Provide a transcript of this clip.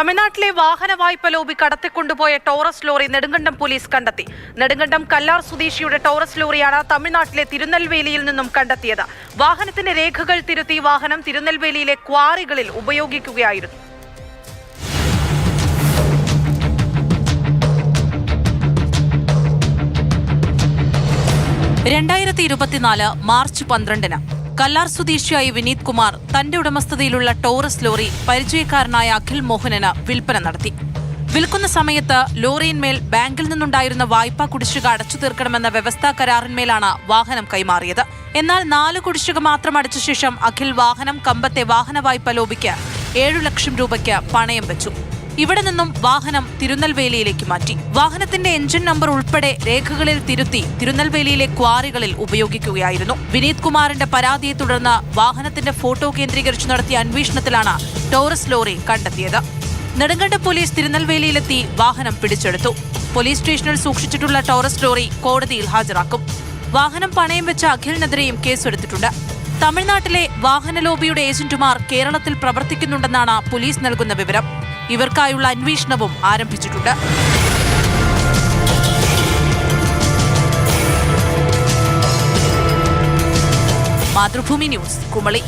തമിഴ്നാട്ടിലെ വാഹന വായ്പ ലോബി കടത്തിക്കൊണ്ടുപോയ ടോറസ് ലോറി നെടുങ്കണ്ടം പോലീസ് കണ്ടെത്തി. നെടുങ്കണ്ടം കല്ലാർ സ്വദേശിയുടെ ടോറസ് ലോറിയാണ് തമിഴ്നാട്ടിലെ തിരുനെൽവേലിയിൽ നിന്നും കണ്ടെത്തിയത്. വാഹനത്തിന്റെ രേഖകൾ തിരുത്തി വാഹനം തിരുനെൽവേലിയിലെ ക്വാറികളിൽ ഉപയോഗിക്കുകയായിരുന്നു. രണ്ടായിരത്തി ഇരുപത്തിനാല് മാർച്ച് പന്ത്രണ്ടിന് കല്ലാർ സ്വദേശിയായ വിനീത് കുമാർ തന്റെ ഉടമസ്ഥതയിലുള്ള ടോറസ് ലോറി പരിചയക്കാരനായ അഖിൽ മോഹനന് വിൽപ്പന നടത്തി. വിൽക്കുന്ന സമയത്ത് ലോറിയിന്മേൽ ബാങ്കിൽ നിന്നുണ്ടായിരുന്ന വായ്പാ കുടിശ്ശിക അടച്ചു തീർക്കണമെന്ന വ്യവസ്ഥാ കരാറിന്മേലാണ് വാഹനം കൈമാറിയത്. എന്നാൽ നാല് കുടിശ്ശിക മാത്രം അടച്ച ശേഷം അഖിൽ വാഹനം കമ്പത്തെ വാഹന വായ്പ ലോബിക്ക് ഏഴു ലക്ഷം രൂപയ്ക്ക് പണയം വെച്ചു. ഇവിടെ നിന്നും വാഹനം തിരുനെൽവേലിയിലേക്ക് മാറ്റി. വാഹനത്തിന്റെ എഞ്ചിൻ നമ്പർ ഉൾപ്പെടെ രേഖകളിൽ തിരുത്തി തിരുനെൽവേലിയിലെ ക്വാറികളിൽ ഉപയോഗിക്കുകയായിരുന്നു. വിനീത് കുമാറിന്റെ പരാതിയെ തുടർന്ന് വാഹനത്തിന്റെ ഫോട്ടോ കേന്ദ്രീകരിച്ച് നടത്തിയ അന്വേഷണത്തിലാണ് ടോറസ് ലോറി കണ്ടെത്തിയത്. നെടുങ്കണ്ട പോലീസ് തിരുനെൽവേലിയിലെത്തി വാഹനം പിടിച്ചെടുത്തു. പോലീസ് സ്റ്റേഷനിൽ സൂക്ഷിച്ചിട്ടുള്ള ടോറസ് ലോറി കോടതിയിൽ ഹാജരാക്കും. വാഹനം പണയം വെച്ച അഖിലിനെതിരെയും കേസെടുത്തിട്ടുണ്ട്. തമിഴ്നാട്ടിലെ വാഹന ലോബിയുടെ ഏജന്റുമാർ കേരളത്തിൽ പ്രവർത്തിക്കുന്നുണ്ടെന്നാണ് പോലീസ് നൽകുന്ന വിവരം. ഇവർക്കായുള്ള അന്വേഷണവും ആരംഭിച്ചിട്ടുണ്ട്. മാതൃഭൂമി ന്യൂസ് കുമളി.